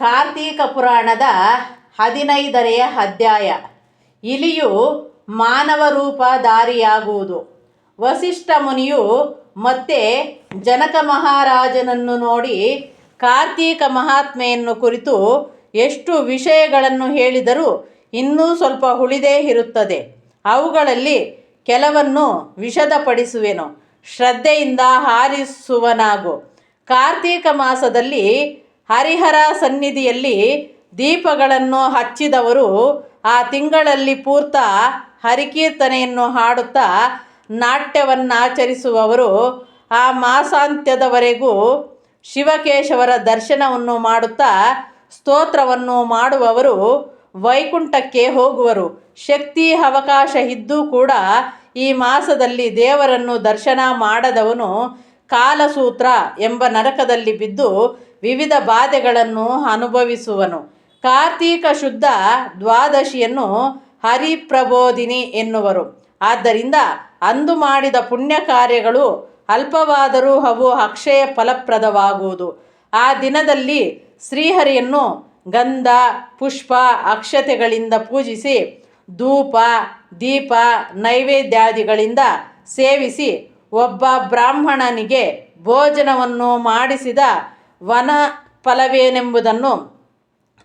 ಕಾರ್ತೀಕ ಪುರಾಣದ ಹದಿನೈದನೆಯ ಅಧ್ಯಾಯ. ಇಲಿಯು ಮಾನವ ರೂಪಧಾರಿಯಾಗುವುದು ವಸಿಷ್ಠ ಮುನಿಯು ಮತ್ತೆ ಜನಕ ಮಹಾರಾಜನನ್ನು ನೋಡಿ ಕಾರ್ತೀಕ ಮಹಾತ್ಮೆಯನ್ನು ಕುರಿತು ಎಷ್ಟು ವಿಷಯಗಳನ್ನು ಹೇಳಿದರೂ ಇನ್ನೂ ಸ್ವಲ್ಪ ಉಳಿದೇ ಇರುತ್ತದೆ. ಅವುಗಳಲ್ಲಿ ಕೆಲವನ್ನು ವಿಷದಪಡಿಸುವೆನು. ಶ್ರದ್ಧೆಯಿಂದ ಹಾರಿಸುವನಾಗು. ಕಾರ್ತೀಕ ಮಾಸದಲ್ಲಿ ಹರಿಹರ ಸನ್ನಿಧಿಯಲ್ಲಿ ದೀಪಗಳನ್ನು ಹಚ್ಚಿದವರು ಆ ತಿಂಗಳಲ್ಲಿ ಪೂರ್ತ ಹರಿಕೀರ್ತನೆಯನ್ನು ಹಾಡುತ್ತಾ ನಾಟ್ಯವನ್ನು ಆಚರಿಸುವವರು ಆ ಮಾಸಾಂತ್ಯದವರೆಗೂ ಶಿವಕೇಶವರ ದರ್ಶನವನ್ನು ಮಾಡುತ್ತಾ ಸ್ತೋತ್ರವನ್ನು ಮಾಡುವವರು ವೈಕುಂಠಕ್ಕೆ ಹೋಗುವರು. ಶಕ್ತಿ ಅವಕಾಶ ಇದ್ದೂ ಕೂಡ ಈ ಮಾಸದಲ್ಲಿ ದೇವರನ್ನು ದರ್ಶನ ಮಾಡದವನು ಕಾಲಸೂತ್ರ ಎಂಬ ನರಕದಲ್ಲಿ ಬಿದ್ದು ವಿವಿಧ ಬಾಧೆಗಳನ್ನು ಅನುಭವಿಸುವನು. ಕಾರ್ತೀಕ ಶುದ್ಧ ದ್ವಾದಶಿಯನ್ನು ಹರಿಪ್ರಬೋಧಿನಿ ಎನ್ನುವರು. ಆದ್ದರಿಂದ ಅಂದು ಮಾಡಿದ ಪುಣ್ಯ ಕಾರ್ಯಗಳು ಅಲ್ಪವಾದರೂ ಅವು ಅಕ್ಷಯ ಫಲಪ್ರದವಾಗುವುದು. ಆ ದಿನದಲ್ಲಿ ಶ್ರೀಹರಿಯನ್ನು ಗಂಧ, ಪುಷ್ಪ, ಅಕ್ಷತೆಗಳಿಂದ ಪೂಜಿಸಿ ಧೂಪ, ದೀಪ, ನೈವೇದ್ಯಾದಿಗಳಿಂದ ಸೇವಿಸಿ ಒಬ್ಬ ಬ್ರಾಹ್ಮಣನಿಗೆ ಭೋಜನವನ್ನು ಮಾಡಿಸಿದ ವನ ಫಲವೇನೆಂಬುದನ್ನು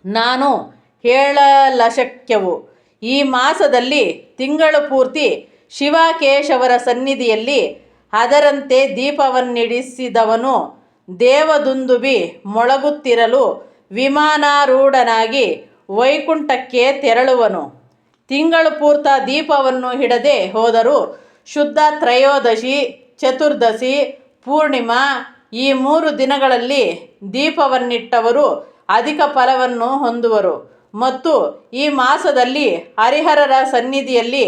ನಾನು ಹೇಳಲಶಕ್ಯವು. ಈ ಮಾಸದಲ್ಲಿ ತಿಂಗಳು ಪೂರ್ತಿ ಶಿವಕೇಶವರ ಸನ್ನಿಧಿಯಲ್ಲಿ ಅದರಂತೆ ದೀಪವನ್ನಿಡಿಸಿದವನು ದೇವದುಂದುಬಿ ಮೊಳಗುತ್ತಿರಲು ವಿಮಾನಾರೂಢನಾಗಿ ವೈಕುಂಠಕ್ಕೆ ತೆರಳುವನು. ತಿಂಗಳು ಪೂರ್ತ ದೀಪವನ್ನು ಹಿಡದೆ ಹೋದರೂ ಶುದ್ಧ ತ್ರಯೋದಶಿ, ಚತುರ್ದಶಿ, ಪೂರ್ಣಿಮಾ ಈ ಮೂರು ದಿನಗಳಲ್ಲಿ ದೀಪವನ್ನಿಟ್ಟವರು ಅಧಿಕ ಫಲವನ್ನು ಹೊಂದುವರು. ಮತ್ತು ಈ ಮಾಸದಲ್ಲಿ ಹರಿಹರರ ಸನ್ನಿಧಿಯಲ್ಲಿ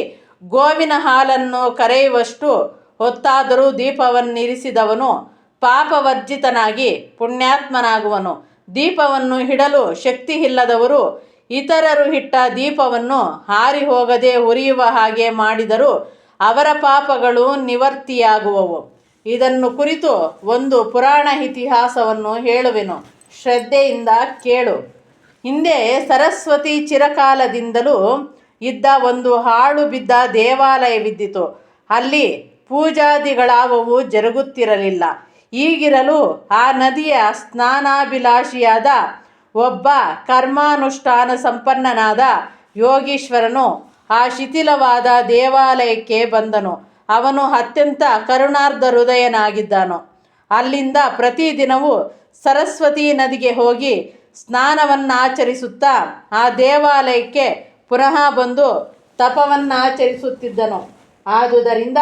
ಗೋವಿನ ಹಾಲನ್ನು ಕರೆಯುವಷ್ಟು ಹೊತ್ತಾದರೂ ದೀಪವನ್ನಿರಿಸಿದವನು ಪಾಪವರ್ಜಿತನಾಗಿ ಪುಣ್ಯಾತ್ಮನಾಗುವನು. ದೀಪವನ್ನು ಹಿಡಲು ಶಕ್ತಿ ಇಲ್ಲದವರು ಇತರರು ಇಟ್ಟ ದೀಪವನ್ನು ಹಾರಿ ಹೋಗದೆ ಉರಿಯುವ ಹಾಗೆ ಮಾಡಿದರೂ ಅವರ ಪಾಪಗಳು ನಿವರ್ತಿಯಾಗುವವು. ಇದನ್ನು ಕುರಿತು ಒಂದು ಪುರಾಣ ಇತಿಹಾಸವನ್ನು ಹೇಳುವೆನು. ಶ್ರದ್ಧೆಯಿಂದ ಕೇಳು. ಹಿಂದೆ ಸರಸ್ವತಿ ಚಿರಕಾಲದಿಂದಲೂ ಇದ್ದ ಒಂದು ಹಾಳು ಬಿದ್ದ ದೇವಾಲಯವಿದ್ದಿತು. ಅಲ್ಲಿ ಪೂಜಾದಿಗಳಾವವು ಜರುಗುತ್ತಿರಲಿಲ್ಲ. ಈಗಿರಲು ಆ ನದಿಯ ಸ್ನಾನಾಭಿಲಾಷಿಯಾದ ಒಬ್ಬ ಕರ್ಮಾನುಷ್ಠಾನ ಸಂಪನ್ನನಾದ ಯೋಗೀಶ್ವರನು ಆ ಶಿಥಿಲವಾದ ದೇವಾಲಯಕ್ಕೆ ಬಂದನು. ಅವನು ಅತ್ಯಂತ ಕರುಣಾರ್ಧ ಹೃದಯನಾಗಿದ್ದನು. ಅಲ್ಲಿಂದ ಪ್ರತಿದಿನವೂ ಸರಸ್ವತಿ ನದಿಗೆ ಹೋಗಿ ಸ್ನಾನವನ್ನಾಚರಿಸುತ್ತಾ ಆ ದೇವಾಲಯಕ್ಕೆ ಪುನಃ ಬಂದು ತಪವನ್ನಾಚರಿಸುತ್ತಿದ್ದನು. ಆದುದರಿಂದ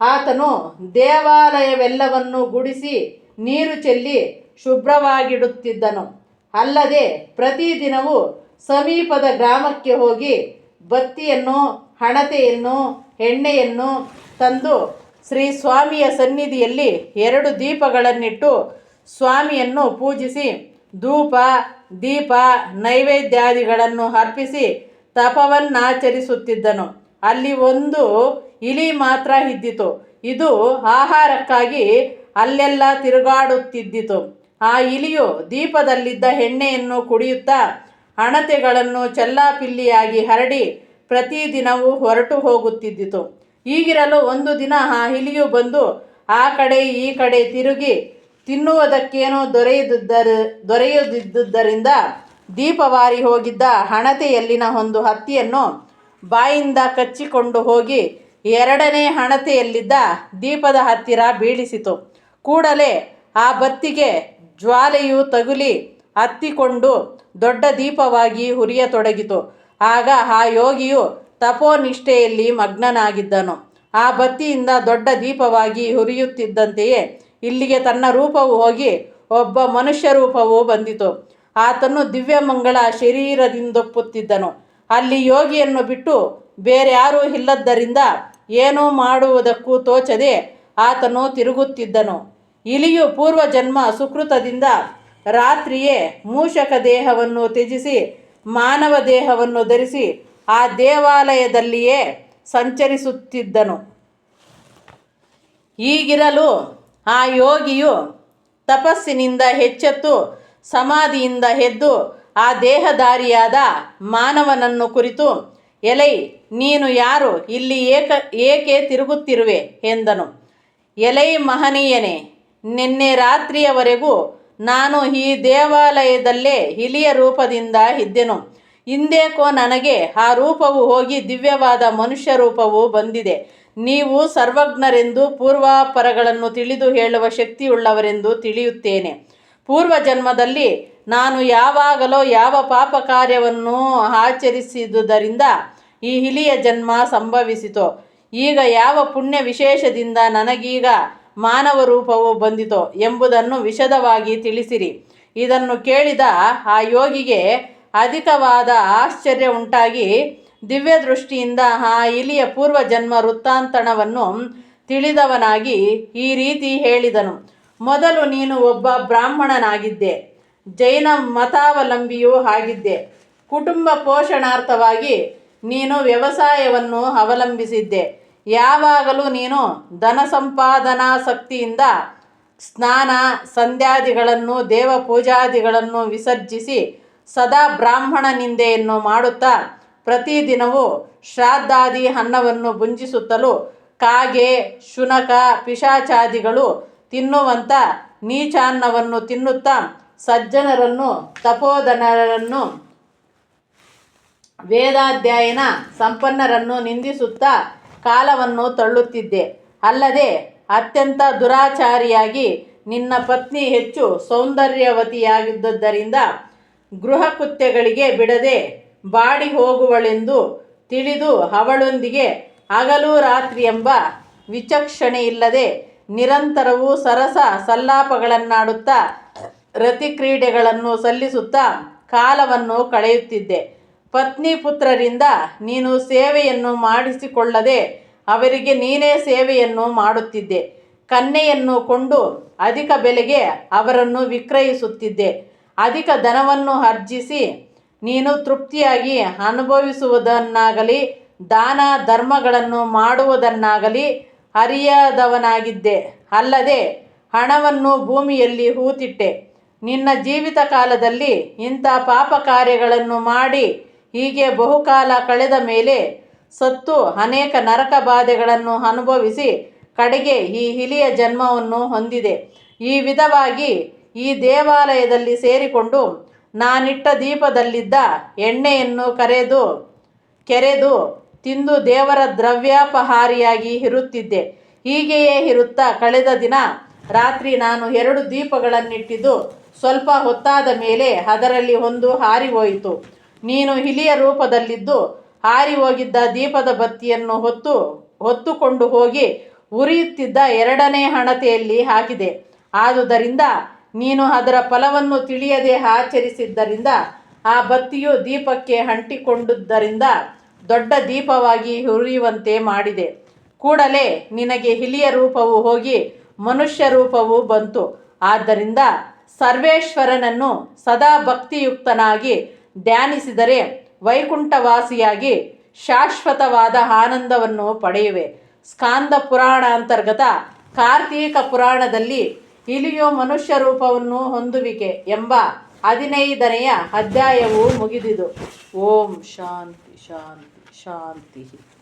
ಆತನು ದೇವಾಲಯವೆಲ್ಲವನ್ನು ಗುಡಿಸಿ ನೀರು ಚೆಲ್ಲಿ ಶುಭ್ರವಾಗಿಡುತ್ತಿದ್ದನು. ಅಲ್ಲದೆ ಪ್ರತಿದಿನವೂ ಸಮೀಪದ ಗ್ರಾಮಕ್ಕೆ ಹೋಗಿ ಬತ್ತಿಯನ್ನು, ಹಣತೆಯನ್ನು, ಎಣ್ಣೆಯನ್ನು ತಂದು ಶ್ರೀ ಸ್ವಾಮಿಯ ಸನ್ನಿಧಿಯಲ್ಲಿ ಎರಡು ದೀಪಗಳನ್ನಿಟ್ಟು ಸ್ವಾಮಿಯನ್ನು ಪೂಜಿಸಿ ಧೂಪ, ದೀಪ, ನೈವೇದ್ಯಾದಿಗಳನ್ನು ಅರ್ಪಿಸಿ ತಪವನ್ನಾಚರಿಸುತ್ತಿದ್ದನು. ಅಲ್ಲಿ ಒಂದು ಇಲಿ ಮಾತ್ರ ಇದ್ದಿತು. ಇದು ಆಹಾರಕ್ಕಾಗಿ ಅಲ್ಲೆಲ್ಲ ತಿರುಗಾಡುತ್ತಿದ್ದಿತು. ಆ ಇಲಿಯು ದೀಪದಲ್ಲಿದ್ದ ಎಣ್ಣೆಯನ್ನು ಕುಡಿಯುತ್ತಾ ಹಣತೆಗಳನ್ನು ಚೆಲ್ಲಾಪಿಲ್ಲಿಯಾಗಿ ಹರಡಿ ಪ್ರತಿದಿನವೂ ಹೊರಟು ಹೋಗುತ್ತಿದ್ದಿತು. ಈಗಿರಲು ಒಂದು ದಿನ ಆ ಇಲಿಯು ಬಂದು ಆ ಕಡೆ ಈ ಕಡೆ ತಿರುಗಿ ತಿನ್ನುವುದಕ್ಕೇನೋ ದೊರೆಯದಿದ್ದರು ದೊರೆಯದಿದ್ದುದರಿಂದ ದೀಪವಾರಿ ಹೋಗಿದ್ದ ಹಣತೆಯಲ್ಲಿನ ಒಂದು ಹತ್ತಿಯನ್ನು ಬಾಯಿಂದ ಕಚ್ಚಿಕೊಂಡು ಹೋಗಿ ಎರಡನೇ ಹಣತೆಯಲ್ಲಿದ್ದ ದೀಪದ ಹತ್ತಿರ ಬೀಳಿಸಿತು. ಕೂಡಲೇ ಆ ಬತ್ತಿಗೆ ಜ್ವಾಲೆಯು ತಗುಲಿ ಹತ್ತಿಕೊಂಡು ದೊಡ್ಡ ದೀಪವಾಗಿ ಹುರಿಯತೊಡಗಿತು. ಆಗ ಆ ಯೋಗಿಯು ತಪೋನಿಷ್ಠೆಯಲ್ಲಿ ಮಗ್ನನಾಗಿದ್ದನು. ಆ ಬತ್ತಿಯಿಂದ ದೊಡ್ಡ ದೀಪವಾಗಿ ಹುರಿಯುತ್ತಿದ್ದಂತೆಯೇ ಇಲ್ಲಿಗೆ ತನ್ನ ರೂಪವು ಹೋಗಿ ಒಬ್ಬ ಮನುಷ್ಯ ರೂಪವು ಬಂದಿತು. ಆತನು ದಿವ್ಯಮಂಗಳ ಶರೀರದಿಂದೊಪ್ಪುತ್ತಿದ್ದನು. ಅಲ್ಲಿ ಯೋಗಿಯನ್ನು ಬಿಟ್ಟು ಬೇರ್ಯಾರೂ ಇಲ್ಲದ್ದರಿಂದ ಏನೂ ಮಾಡುವುದಕ್ಕೂ ತೋಚದೆ ಆತನು ತಿರುಗುತ್ತಿದ್ದನು. ಇಲಿಯು ಪೂರ್ವಜನ್ಮ ಸುಕೃತದಿಂದ ರಾತ್ರಿಯೇ ಮೂಷಕ ದೇಹವನ್ನು ತ್ಯಜಿಸಿ, ಮಾನವ ದೇಹವನ್ನು ಧರಿಸಿ ಆ ದೇವಾಲಯದಲ್ಲಿಯೇ ಸಂಚರಿಸುತ್ತಿದ್ದನು. ಈಗಿರಲು ಆ ಯೋಗಿಯು ತಪಸ್ಸಿನಿಂದ ಹೆಚ್ಚೆತ್ತು, ಸಮಾಧಿಯಿಂದ ಎದ್ದು ಆ ದೇಹಧಾರಿಯಾದ ಮಾನವನನ್ನು ಕುರಿತು, ಎಲೈ, ನೀನು ಯಾರು? ಇಲ್ಲಿ ಏಕ, ಏಕೆ ತಿರುಗುತ್ತಿರುವೆ? ಎಂದನು. ಎಲೈ ಮಹನೀಯನೇ, ನಿನ್ನೆ ರಾತ್ರಿಯವರೆಗೂ ನಾನು ಈ ದೇವಾಲಯದಲ್ಲೇ ಹಿಲಿಯ ರೂಪದಿಂದ ಇದ್ದೆನು. ಇಂದೇಕೋ ನನಗೆ ಆ ರೂಪವು ಹೋಗಿ ದಿವ್ಯವಾದ ಮನುಷ್ಯ ರೂಪವು ಬಂದಿದೆ. ನೀವು ಸರ್ವಜ್ಞರೆಂದು ಪೂರ್ವಾಪರಗಳನ್ನು ತಿಳಿದು ಹೇಳುವ ಶಕ್ತಿಯುಳ್ಳವರೆಂದು ತಿಳಿಯುತ್ತೇನೆ. ಪೂರ್ವ ಜನ್ಮದಲ್ಲಿ ನಾನು ಯಾವಾಗಲೋ ಯಾವ ಪಾಪ ಕಾರ್ಯವನ್ನು ಆಚರಿಸಿದುದರಿಂದ ಈ ಹಿಲಿಯ ಜನ್ಮ ಸಂಭವಿಸಿತು. ಈಗ ಯಾವ ಪುಣ್ಯ ವಿಶೇಷದಿಂದ ನನಗೀಗ ಮಾನವ ರೂಪವು ಬಂದಿತೋ ಎಂಬುದನ್ನು ವಿಶದವಾಗಿ ತಿಳಿಸಿರಿ. ಇದನ್ನು ಕೇಳಿದ ಆ ಯೋಗಿಗೆ ಅಧಿಕವಾದ ಆಶ್ಚರ್ಯ ಉಂಟಾಗಿ ದಿವ್ಯ ದೃಷ್ಟಿಯಿಂದ ಆ ಇಲಿಯ ಪೂರ್ವ ಜನ್ಮ ವೃತ್ತಾಂತಣವನ್ನು ತಿಳಿದವನಾಗಿ ಈ ರೀತಿ ಹೇಳಿದನು. ಮೊದಲು ನೀನು ಒಬ್ಬ ಬ್ರಾಹ್ಮಣನಾಗಿದ್ದೆ, ಜೈನ ಮತಾವಲಂಬಿಯೂ ಆಗಿದ್ದೆ. ಕುಟುಂಬ ಪೋಷಣಾರ್ಥವಾಗಿ ನೀನು ವ್ಯವಸಾಯವನ್ನು ಅವಲಂಬಿಸಿದ್ದೆ. ಯಾವಾಗಲೂ ನೀನು ಧನ ಸಂಪಾದನಾಸಕ್ತಿಯಿಂದ ಸ್ನಾನ, ಸಂಧ್ಯಾದಿಗಳನ್ನು ದೇವ ಪೂಜಾದಿಗಳನ್ನು ವಿಸರ್ಜಿಸಿ ಸದಾ ಬ್ರಾಹ್ಮಣ ನಿಂದೆಯನ್ನು ಮಾಡುತ್ತಾ ಪ್ರತಿದಿನವೂ ಶ್ರಾದ್ದಾದಿ ಅನ್ನವನ್ನು ಭುಂಜಿಸುತ್ತಲೂ ಕಾಗೆ, ಶುನಕ, ಪಿಶಾಚಾದಿಗಳು ತಿನ್ನುವಂಥ ನೀಚಾನ್ನವನ್ನು ತಿನ್ನುತ್ತಾ ಸಜ್ಜನರನ್ನು, ತಪೋಧನರನ್ನು, ವೇದಾಧ್ಯಯನ ಸಂಪನ್ನರನ್ನು ನಿಂದಿಸುತ್ತಾ ಕಾಲವನ್ನು ತಳ್ಳುತ್ತಿದ್ದೆ. ಅಲ್ಲದೆ ಅತ್ಯಂತ ದುರಾಚಾರಿಯಾಗಿ ನಿನ್ನ ಪತ್ನಿ ಹೆಚ್ಚು ಸೌಂದರ್ಯವತಿಯಾಗಿದ್ದುದರಿಂದ ಗೃಹ ಕೃತ್ಯಗಳಿಗೆ ಬಿಡದೆ ಬಾಡಿ ಹೋಗುವಳೆಂದು ತಿಳಿದು ಅವಳೊಂದಿಗೆ ಹಗಲು ರಾತ್ರಿ ಎಂಬ ವಿಚಕ್ಷಣೆ ಇಲ್ಲದೆ ನಿರಂತರವೂ ಸರಸ ಸಲ್ಲಾಪಗಳನ್ನಾಡುತ್ತಾ ರತಿಕ್ರೀಡೆಗಳನ್ನು ಸಲ್ಲಿಸುತ್ತಾ ಕಾಲವನ್ನು ಕಳೆಯುತ್ತಿದ್ದೆ. ಪತ್ನಿ ಪುತ್ರರಿಂದ ನೀನು ಸೇವೆಯನ್ನು ಮಾಡಿಸಿಕೊಳ್ಳದೆ ಅವರಿಗೆ ನೀನೇ ಸೇವೆಯನ್ನು ಮಾಡುತ್ತಿದ್ದೆ. ಕನ್ಯೆಯನ್ನು ಕೊಂಡು ಅಧಿಕ ಬೆಲೆಗೆ ಅವರನ್ನು ವಿಕ್ರಯಿಸುತ್ತಿದ್ದೆ. ಅಧಿಕ ಧನವನ್ನು ಅರ್ಜಿಸಿ ನೀನು ತೃಪ್ತಿಯಾಗಿ ಅನುಭವಿಸುವುದನ್ನಾಗಲಿ, ದಾನ ಧರ್ಮಗಳನ್ನು ಮಾಡುವುದನ್ನಾಗಲಿ ಅರಿಯದವನಾಗಿದ್ದೆ. ಅಲ್ಲದೆ ಹಣವನ್ನು ಭೂಮಿಯಲ್ಲಿ ಹೂತಿಟ್ಟೆ. ನಿನ್ನ ಜೀವಿತ ಕಾಲದಲ್ಲಿ ಇಂಥ ಪಾಪ ಕಾರ್ಯಗಳನ್ನು ಮಾಡಿ ಹೀಗೆ ಬಹುಕಾಲ ಕಳೆದ ಮೇಲೆ ಸತ್ತು ಅನೇಕ ನರಕ ಬಾಧೆಗಳನ್ನು ಅನುಭವಿಸಿ ಕಡೆಗೆ ಈ ಹಿಲಿಯ ಜನ್ಮವನ್ನು ಹೊಂದಿದೆ. ಈ ವಿಧವಾಗಿ ಈ ದೇವಾಲಯದಲ್ಲಿ ಸೇರಿಕೊಂಡು ನಾನಿಟ್ಟ ದೀಪದಲ್ಲಿದ್ದ ಎಣ್ಣೆಯನ್ನು ಕರೆದು, ಕೆರೆದು ತಿಂದು ದೇವರ ದ್ರವ್ಯಾಪಹಾರಿಯಾಗಿ ಇರುತ್ತಿದ್ದೆ. ಹೀಗೆಯೇ ಇರುತ್ತಾ ಕಳೆದ ದಿನ ರಾತ್ರಿ ನಾನು ಎರಡು ದೀಪಗಳನ್ನಿಟ್ಟಿದ್ದು ಸ್ವಲ್ಪ ಹೊತ್ತಾದ ಮೇಲೆ ಅದರಲ್ಲಿ ಒಂದು ಹಾರಿ ಹೋಯಿತು ನೀನು ಹಿಲಿಯ ರೂಪದಲ್ಲಿದ್ದು ಹಾರಿ ಹೋಗಿದ್ದ ದೀಪದ ಬತ್ತಿಯನ್ನು ಹೊತ್ತು, ಹೊತ್ತುಕೊಂಡು ಹೋಗಿ ಉರಿಯುತ್ತಿದ್ದ ಎರಡನೇ ಹಣತೆಯಲ್ಲಿ ಹಾಕಿದೆ. ಆದುದರಿಂದ ನೀನು ಅದರ ಫಲವನ್ನು ತಿಳಿಯದೆ ಆಚರಿಸಿದ್ದರಿಂದ ಆ ಬತ್ತಿಯು ದೀಪಕ್ಕೆ ಅಂಟಿಕೊಂಡುದರಿಂದ ದೊಡ್ಡ ದೀಪವಾಗಿ ಉರಿಯುವಂತೆ ಮಾಡಿದೆ. ಕೂಡಲೇ ನಿನಗೆ ಹಿಲಿಯ ರೂಪವು ಹೋಗಿ ಮನುಷ್ಯ ರೂಪವು ಬಂತು. ಆದ್ದರಿಂದ ಸರ್ವೇಶ್ವರನನ್ನು ಸದಾ ಭಕ್ತಿಯುಕ್ತನಾಗಿ ಧ್ಯಾನಿಸಿದರೆ ವೈಕುಂಠವಾಸಿಯಾಗಿ ಶಾಶ್ವತವಾದ ಆನಂದವನ್ನು ಪಡೆಯುವೆ. ಸ್ಕಾಂದ ಪುರಾಣ ಅಂತರ್ಗತ ಕಾರ್ತೀಕ ಪುರಾಣದಲ್ಲಿ ಇಲಿಯು ಮನುಷ್ಯ ರೂಪವನ್ನು ಹೊಂದುವಿಕೆ ಎಂಬ ಹದಿನೈದನೆಯ ಅಧ್ಯಾಯವು ಮುಗಿದಿದು. ಓಂ ಶಾಂತಿ ಶಾಂತಿ ಶಾಂತಿ.